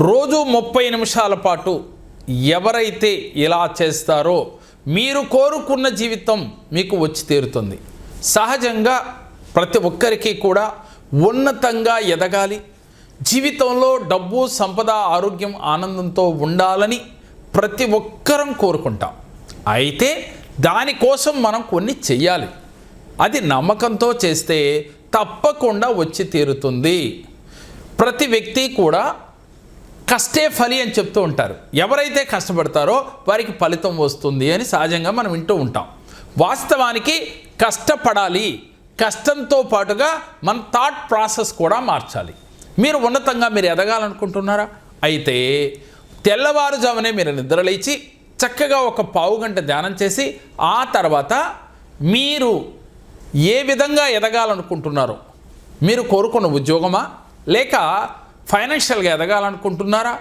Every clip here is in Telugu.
రోజు ముప్పై నిమిషాల పాటు ఎవరైతే ఇలా చేస్తారో మీరు కోరుకున్న జీవితం మీకు వచ్చి తీరుతుంది. సహజంగా ప్రతి ఒక్కరికి కూడా ఉన్నతంగా ఎదగాలి. జీవితంలో డబ్బు సంపద ఆరోగ్యం ఆనందంతో ఉండాలని ప్రతి ఒక్కరం కోరుకుంటాం. అయితే దానికోసం మనం కొన్ని చెయ్యాలి. అది నమ్మకంతో చేస్తే తప్పకుండా వచ్చి తీరుతుంది. ప్రతి వ్యక్తి కూడా కష్టే ఫలి అని చెప్తూ ఉంటారు. ఎవరైతే కష్టపడతారో వారికి ఫలితం వస్తుంది అని సహజంగా మనం వింటూ ఉంటాం. వాస్తవానికి కష్టపడాలి. కష్టంతో పాటుగా మన థాట్ ప్రాసెస్ కూడా మార్చాలి. మీరు ఉన్నతంగా మీరు ఎదగాలనుకుంటున్నారా? అయితే తెల్లవారుజామునే మీరు నిద్రలేచి చక్కగా ఒక పావు గంట ధ్యానం చేసి ఆ తర్వాత మీరు ఏ విధంగా ఎదగాలనుకుంటున్నారో మీరు కోరుకున్న ఉద్యోగమా? లేక ఫైనాన్షియల్గా ఎదగాలనుకుంటున్నారా?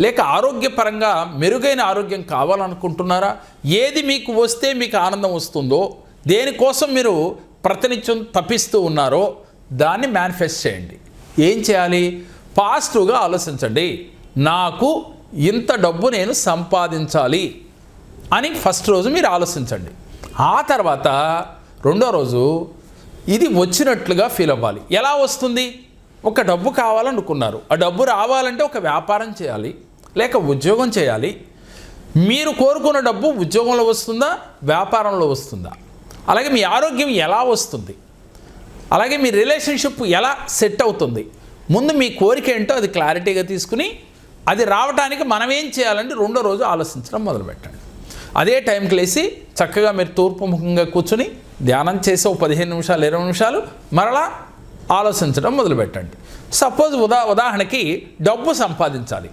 లేక ఆరోగ్యపరంగా మెరుగైన ఆరోగ్యం కావాలనుకుంటున్నారా? ఏది మీకు వస్తే మీకు ఆనందం వస్తుందో దేనికోసం మీరు ప్రతినిత్యం తప్పిస్తూ ఉన్నారో దాన్ని మేనిఫెస్ట్ చేయండి. ఏం చేయాలి? పాజిటివ్గా ఆలోచించండి. నాకు ఇంత డబ్బు నేను సంపాదించాలి అని ఫస్ట్ రోజు మీరు ఆలోచించండి. ఆ తర్వాత రెండో రోజు ఇది వచ్చినట్లుగా ఫీల్ అవ్వాలి. ఎలా వస్తుంది? ఒక డబ్బు కావాలనుకున్నారు. ఆ డబ్బు రావాలంటే ఒక వ్యాపారం చేయాలి లేక ఉద్యోగం చేయాలి. మీరు కోరుకున్న డబ్బు ఉద్యోగంలో వస్తుందా వ్యాపారంలో వస్తుందా? అలాగే మీ ఆరోగ్యం ఎలా వస్తుంది? అలాగే మీ రిలేషన్షిప్ ఎలా సెట్ అవుతుంది? ముందు మీ కోరిక ఏంటో అది క్లారిటీగా తీసుకుని అది రావడానికి మనం ఏం చేయాలంటే రెండో రోజు ఆలోచించడం మొదలుపెట్టండి. అదే టైంకి లేచి చక్కగా మీరు తూర్పుముఖంగా కూర్చుని ధ్యానం చేసే ఒక పదిహేను నిమిషాలు ఇరవై నిమిషాలు మరలా ఆలోచించడం మొదలుపెట్టండి. సపోజ్ ఉదా ఉదాహరణకి డబ్బు సంపాదించాలి.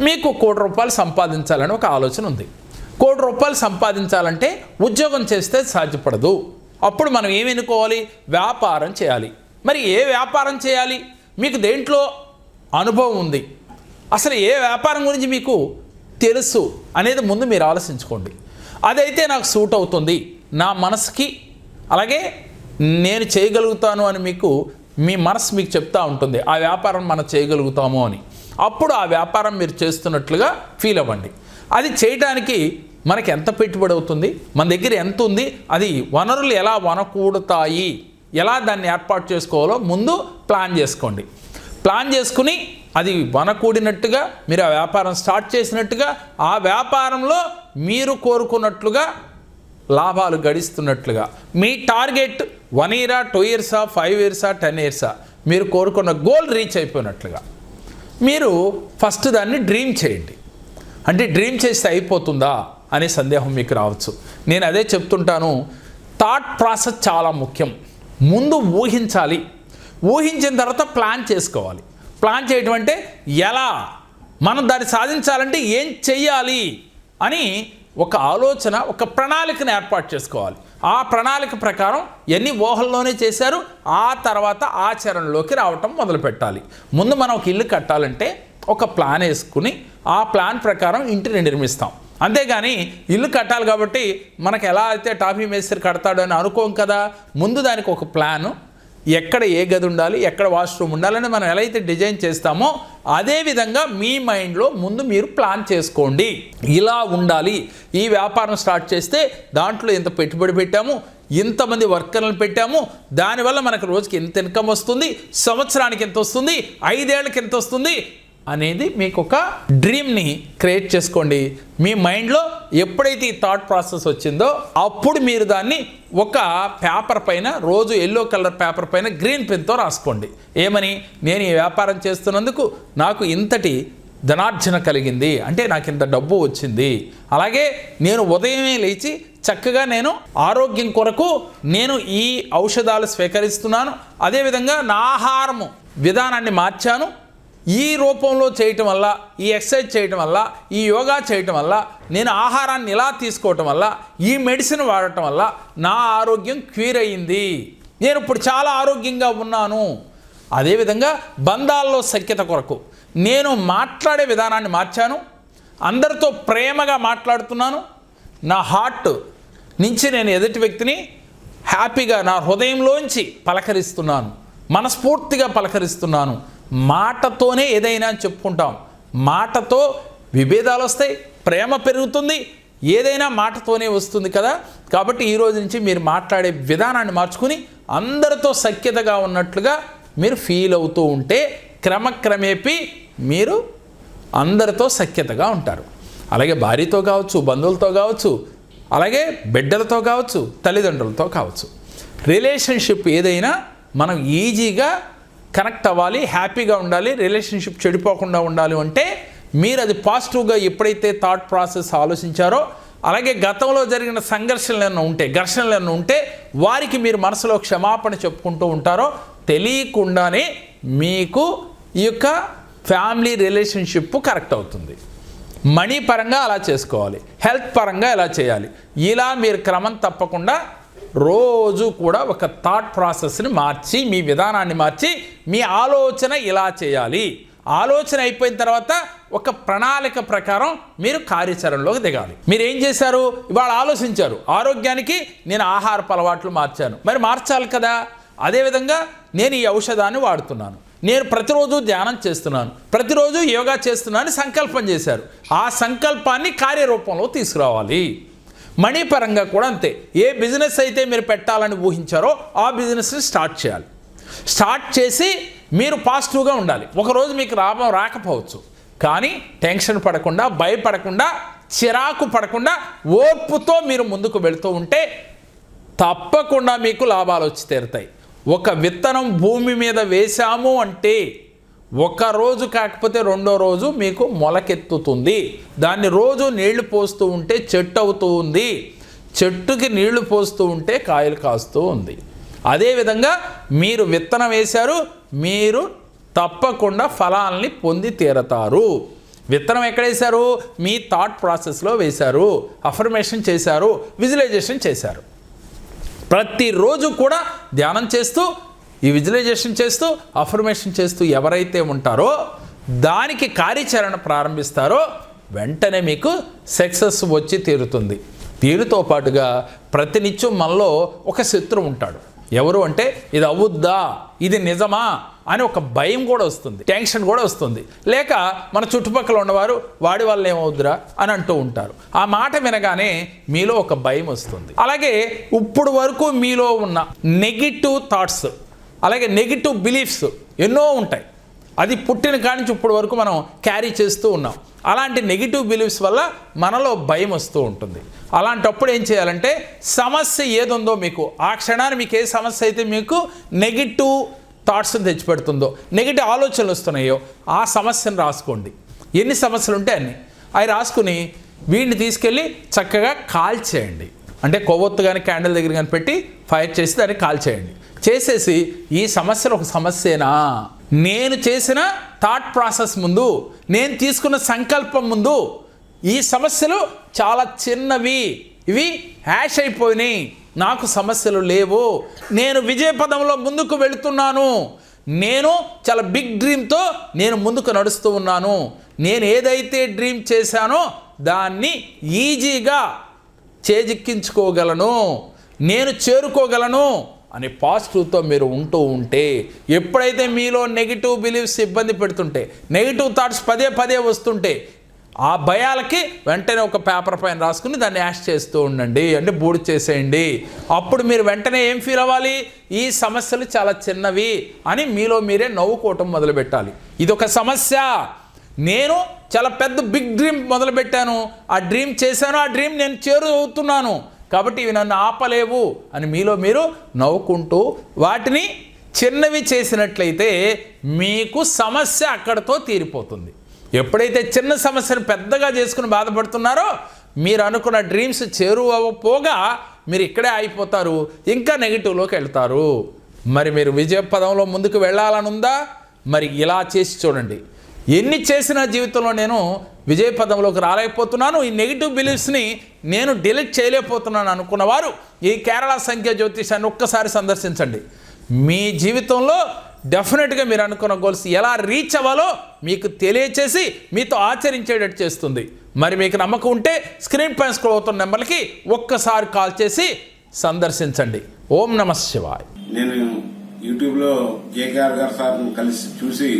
మీకు కోటి రూపాయలు సంపాదించాలని ఒక ఆలోచన ఉంది. కోటి రూపాయలు సంపాదించాలంటే ఉద్యోగం చేస్తే సాధ్యపడదు. అప్పుడు మనం ఏమి ఎన్నుకోవాలి? వ్యాపారం చేయాలి. మరి ఏ వ్యాపారం చేయాలి? మీకు దేంట్లో అనుభవం ఉంది? అసలు ఏ వ్యాపారం గురించి మీకు తెలుసు అనేది ముందు మీరు ఆలోచించుకోండి. అదైతే నాకు సూట్ అవుతుంది. నా మనసుకి అలాగే నేను చేయగలుగుతాను అని మీకు మీ మనసు మీకు చెప్తా ఉంటుంది ఆ వ్యాపారం మనం చేయగలుగుతాము అని. అప్పుడు ఆ వ్యాపారం మీరు చేస్తున్నట్లుగా ఫీల్ అవ్వండి. అది చేయడానికి మనకి ఎంత పెట్టుబడి అవుతుంది మన దగ్గర ఎంత ఉంది అది వనరులు ఎలా వనకూడతాయి ఎలా దాన్ని ఏర్పాటు చేసుకోవాలో ముందు ప్లాన్ చేసుకోండి. ప్లాన్ చేసుకుని అది వనకూడినట్టుగా మీరు ఆ వ్యాపారం స్టార్ట్ చేసినట్టుగా ఆ వ్యాపారంలో మీరు కోరుకున్నట్లుగా లాభాలు గడిస్తున్నట్లుగా. మీ టార్గెట్ వన్ ఇయరా టూ ఇయర్సా ఫైవ్ ఇయర్సా టెన్ ఇయర్సా? మీరు కోరుకున్న గోల్ రీచ్ అయిపోయినట్లుగా. మీరు ఫస్ట్ దాన్ని డ్రీమ్ చేయండి. అంటే డ్రీమ్ చేస్తే అయిపోతుందా అనే సందేహం మీకు రావచ్చు. నేను అదే చెప్తుంటాను థాట్ ప్రాసెస్ చాలా ముఖ్యం. ముందు ఊహించాలి. ఊహించిన తర్వాత ప్లాన్ చేసుకోవాలి. ప్లాన్ చేయటం అంటే ఎలా? మనం దాన్ని సాధించాలంటే ఏం చెయ్యాలి? అని ఒక ఆలోచన ఒక ప్రణాళికను ఏర్పాటు చేసుకోవాలి. ఆ ప్రణాళిక ప్రకారం ఎన్ని ఊహల్లోనే చేశారు ఆ తర్వాత ఆచరణలోకి రావటం మొదలు పెట్టాలి ముందు మనం ఒక ఇల్లు కట్టాలంటే ఒక ప్లాన్ వేసుకుని ఆ ప్లాన్ ప్రకారం ఇంటిని నిర్మిస్తాం. అంతేగాని ఇల్లు కట్టాలి కాబట్టి మనకు ఎలా అయితే టాఫీ మేస్త్రి కడతాడు అని అనుకోం కదా ముందు దానికి ఒక ప్లాను ఎక్కడ ఏ గది ఉండాలి ఎక్కడ వాష్రూమ్ ఉండాలని మనం ఎలా అయితే డిజైన్ చేస్తామో అదేవిధంగా మీ మైండ్లో ముందు మీరు ప్లాన్ చేసుకోండి. ఇలా ఉండాలి. ఈ వ్యాపారం స్టార్ట్ చేస్తే దాంట్లో ఎంత పెట్టుబడి పెట్టాము ఇంతమంది వర్కర్లను పెట్టాము దానివల్ల మనకు రోజుకి ఎంత ఇన్కమ్ వస్తుంది సంవత్సరానికి ఎంత వస్తుంది ఐదేళ్ళకి ఎంత వస్తుంది అనేది మీకు ఒక డ్రీమ్ని క్రియేట్ చేసుకోండి. మీ మైండ్లో ఎప్పుడైతే ఈ థాట్ ప్రాసెస్ వచ్చిందో అప్పుడు మీరు దాన్ని ఒక పేపర్ పైన రోజు ఎల్లో కలర్ పేపర్ పైన గ్రీన్ పెన్తో రాసుకోండి. ఏమని? నేను ఈ వ్యాపారం చేస్తున్నందుకు నాకు ఇంతటి ధనార్జన కలిగింది. అంటే నాకు ఇంత డబ్బు వచ్చింది. అలాగే నేను ఉదయమే లేచి చక్కగా నేను ఆరోగ్యం కొరకు నేను ఈ ఔషధాలు స్వీకరిస్తున్నాను. అదేవిధంగా నా ఆహారము విధానాన్ని మార్చాను. ఈ రూపంలో చేయటం వల్ల ఈ ఎక్సర్సైజ్ చేయటం వల్ల ఈ యోగా చేయటం వల్ల నేను ఆహారాన్ని ఇలా తీసుకోవటం వల్ల ఈ మెడిసిన్ వాడటం వల్ల నా ఆరోగ్యం క్యూర్ అయ్యింది నేను ఇప్పుడు చాలా ఆరోగ్యంగా ఉన్నాను. అదేవిధంగా బంధాల్లో సఖ్యత కొరకు నేను మాట్లాడే విధానాన్ని మార్చాను. అందరితో ప్రేమగా మాట్లాడుతున్నాను. నా హార్ట్ నుంచి నేను ఎదుటి వ్యక్తిని హ్యాపీగా నా హృదయంలోంచి పలకరిస్తున్నాను. మనస్ఫూర్తిగా పలకరిస్తున్నాను. మాటతోనే ఏదైనా చెప్పుకుంటాం. మాటతో విభేదాలు వస్తాయి ప్రేమ పెరుగుతుంది ఏదైనా మాటతోనే వస్తుంది కదా? కాబట్టి ఈ రోజు నుంచి మీరు మాట్లాడే విధానాన్ని మార్చుకుని అందరితో సఖ్యతగా ఉన్నట్లుగా మీరు ఫీల్ అవుతూ ఉంటే క్రమక్రమేపీ మీరు అందరితో సఖ్యతగా ఉంటారు. అలాగే భార్యతో కావచ్చు బంధువులతో కావచ్చు అలాగే బిడ్డలతో కావచ్చు తల్లిదండ్రులతో కావచ్చు. రిలేషన్షిప్ ఏదైనా మనం ఈజీగా కనెక్ట్ అవ్వాలి హ్యాపీగా ఉండాలి రిలేషన్షిప్ చెడిపోకుండా ఉండాలి అంటే మీరు అది పాజిటివ్గా ఎప్పుడైతే థాట్ ప్రాసెస్ ఆలోచించారో అలాగే గతంలో జరిగిన సంఘర్షణలు ఏమైనా ఉంటే ఘర్షణలు ఏమైనా ఉంటే వారికి మీరు మనసులో క్షమాపణ చెప్పుకుంటూ ఉంటారో తెలియకుండానే మీకు ఈ యొక్క ఫ్యామిలీ రిలేషన్షిప్ కరెక్ట్ అవుతుంది. మనీ పరంగా అలా చేసుకోవాలి హెల్త్ పరంగా ఇలా చేయాలి. ఇలా మీరు క్రమం తప్పకుండా రోజు కూడా ఒక థాట్ ప్రాసెస్ని మార్చి మీ విధానాన్ని మార్చి మీ ఆలోచన ఇలా చేయాలి. ఆలోచన అయిపోయిన తర్వాత ఒక ప్రణాళిక ప్రకారం మీరు కార్యాచరణలోకి దిగాలి. మీరు ఏం చేశారు? ఇవాళ ఆలోచించారు. ఆరోగ్యానికి నేను ఆహారపు అలవాట్లు మార్చాను. మరి మార్చాలి కదా? అదేవిధంగా నేను ఈ ఔషధాన్ని వాడుతున్నాను. నేను ప్రతిరోజు ధ్యానం చేస్తున్నాను. ప్రతిరోజు యోగా చేస్తున్నాను సంకల్పం చేశారు. ఆ సంకల్పాన్ని కార్యరూపంలో తీసుకురావాలి. మనీ పరంగా కూడా అంతే. ఏ బిజినెస్ అయితే మీరు పెట్టాలని ఊహించారో ఆ బిజినెస్ని స్టార్ట్ చేయాలి. స్టార్ట్ చేసి మీరు పాజిటివ్గా ఉండాలి. ఒకరోజు మీకు లాభం రాకపోవచ్చు. కానీ టెన్షన్ పడకుండా భయపడకుండా చిరాకు పడకుండా ఓర్పుతో మీరు ముందుకు వెళుతూ ఉంటే తప్పకుండా మీకు లాభాలు వచ్చి తీరుతాయి. ఒక విత్తనం భూమి మీద వేశాము అంటే ఒక రోజు కాకపోతే రెండో రోజు మీకు మొలకెత్తుతుంది. దాన్ని రోజు నీళ్ళు పోస్తూ ఉంటే చెట్టు అవుతూ ఉంది. చెట్టుకి నీళ్ళు పోస్తూ ఉంటే కాయలు కాస్తూ ఉంది. అదేవిధంగా మీరు విత్తనం వేశారు మీరు తప్పకుండా ఫలాల్ని పొంది తీరతారు. విత్తనం ఎక్కడ వేశారు? మీ థాట్ ప్రాసెస్లో వేశారు. అఫర్మేషన్ చేశారు విజువలైజేషన్ చేశారు. ప్రతిరోజు కూడా ధ్యానం చేస్తూ ఈ విజువలైజేషన్ చేస్తూ అఫర్మేషన్ చేస్తూ ఎవరైతే ఉంటారో దానికి కార్యాచరణ ప్రారంభిస్తారో వెంటనే మీకు సక్సెస్ వచ్చి తీరుతుంది. దీనితో పాటుగా ప్రతినిత్యం మనలో ఒక శత్రువు ఉంటాడు. ఎవరు అంటే ఇది అవుద్దా? ఇది నిజమా? అని ఒక భయం కూడా వస్తుంది. టెన్షన్ కూడా వస్తుంది. లేక మన చుట్టుపక్కల ఉన్నవారు వాడి వల్ల ఏమవుద్దురా? అని అంటూ ఉంటారు. ఆ మాట వినగానే మీలో ఒక భయం వస్తుంది. అలాగే ఇప్పుడు వరకు మీలో ఉన్న నెగిటివ్ థాట్స్ అలాగే నెగిటివ్ బిలీఫ్స్ ఎన్నో ఉంటాయి. అది పుట్టిన కాడి నుంచి ఇప్పటి వరకు మనం క్యారీ చేస్తూ ఉన్నాం. అలాంటి నెగిటివ్ బిలీఫ్స్ వల్ల మనలో భయం వస్తూ ఉంటుంది. అలాంటప్పుడు ఏం చేయాలంటే సమస్య ఏదుందో మీకు ఆ క్షణాన్ని మీకు ఏ సమస్య అయితే మీకు నెగిటివ్ థాట్స్ని తెచ్చిపెడుతుందో నెగిటివ్ ఆలోచనలు వస్తున్నాయో ఆ సమస్యను రాసుకోండి. ఎన్ని సమస్యలు ఉంటే అన్ని. అవి రాసుకుని వీడిని తీసుకెళ్ళి చక్కగా కాల్ చేయండి. అంటే కొవ్వొత్తు కానీ క్యాండిల్ దగ్గర కానీ పెట్టి ఫైర్ చేసి దాన్ని కాల్ చేయండి. చేసేసి ఈ సమస్యలు ఒక సమస్యేనా? నేను చేసిన థాట్ ప్రాసెస్ ముందు నేను తీసుకున్న సంకల్పం ముందు ఈ సమస్యలు చాలా చిన్నవి. ఇవి హ్యాష్ అయిపోయినాయి. నాకు సమస్యలు లేవు. నేను విజయ పదంలో ముందుకు వెళుతున్నాను. నేను చాలా బిగ్ డ్రీమ్తో నేను ముందుకు నడుస్తూ ఉన్నాను. నేను ఏదైతే డ్రీమ్ చేశానో దాన్ని ఈజీగా చేజిక్కించుకోగలను నేను చేరుకోగలను అనే పాజిటివ్తో మీరు ఉంటూ ఉంటే ఎప్పుడైతే మీలో నెగిటివ్ బిలీవ్స్ ఇబ్బంది పెడుతుంటే నెగిటివ్ థాట్స్ పదే పదే వస్తుంటే ఆ భయాలకి వెంటనే ఒక పేపర్ పైన రాసుకుని దాన్ని యాష్ చేస్తూ ఉండండి అంటే బూడి చేసేయండి. అప్పుడు మీరు వెంటనే ఏం ఫీల్ అవ్వాలి? ఈ సమస్యలు చాలా చిన్నవి అని మీలో మీరే నవ్వుకోవటం మొదలుపెట్టాలి. ఇది ఒక సమస్య. నేను చాలా పెద్ద బిగ్ డ్రీమ్ మొదలుపెట్టాను. ఆ డ్రీమ్ చేశాను ఆ డ్రీమ్ నేను చేరు అవుతున్నాను కాబట్టి ఇవి నన్ను ఆపలేవు అని మీలో మీరు నవ్వుకుంటూ వాటిని చిన్నవి చేసినట్లయితే మీకు సమస్య అక్కడతో తీరిపోతుంది. ఎప్పుడైతే చిన్న సమస్యను పెద్దగా చేసుకుని బాధపడుతున్నారో మీరు అనుకున్న డ్రీమ్స్ చేరువపోగా మీరు ఇక్కడే అయిపోతారు ఇంకా నెగిటివ్లోకి వెళ్తారు. మరి మీరు విజయ పదంలో ముందుకు వెళ్ళాలని ఉందా మరి ఇలా చేసి చూడండి. ఎన్ని చేసినా జీవితంలో నేను విజయ పదంలోకి రాలేకపోతున్నాను. ఈ నెగిటివ్ బిలీఫ్స్ని నేను డిలీట్ చేయలేకపోతున్నాను అనుకున్నవారు ఈ కేరళ సంఖ్య జ్యోతిషాన్ని ఒక్కసారి సందర్శించండి. మీ జీవితంలో డెఫినెట్గా మీరు అనుకున్న గోల్స్ ఎలా రీచ్ అవ్వాలో మీకు తెలియచేసి మీతో ఆచరించేటట్టు చేస్తుంది. మరి మీకు నమ్మకం ఉంటే స్క్రీన్ పైన స్క్రోల్ అవుతున్న నెంబర్కి ఒక్కసారి కాల్ చేసి సందర్శించండి. ఓం నమ శివాయ్. నేను యూట్యూబ్లో జేకేఆర్ గారు సార్ కలిసి చూసి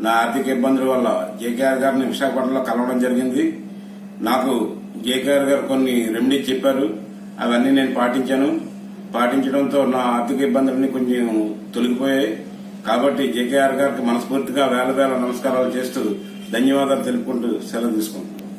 నా ఆర్థిక ఇబ్బందుల వల్ల జేకేఆర్ గారిని విశాఖపట్నంలో కలవడం జరిగింది. నాకు జేకేఆర్ గారు కొన్ని రెమెడీస్ చెప్పారు. అవన్నీ నేను పాటించాను. పాటించడంతో నా ఆర్థిక ఇబ్బందులన్నీ కొంచెం తొలగిపోయాయి. కాబట్టి జేకేఆర్ గారికి మనస్ఫూర్తిగా వేల వేల నమస్కారాలు చేస్తూ ధన్యవాదాలు తెలుపుకుంటూ సెలవు తీసుకుంటున్నాను.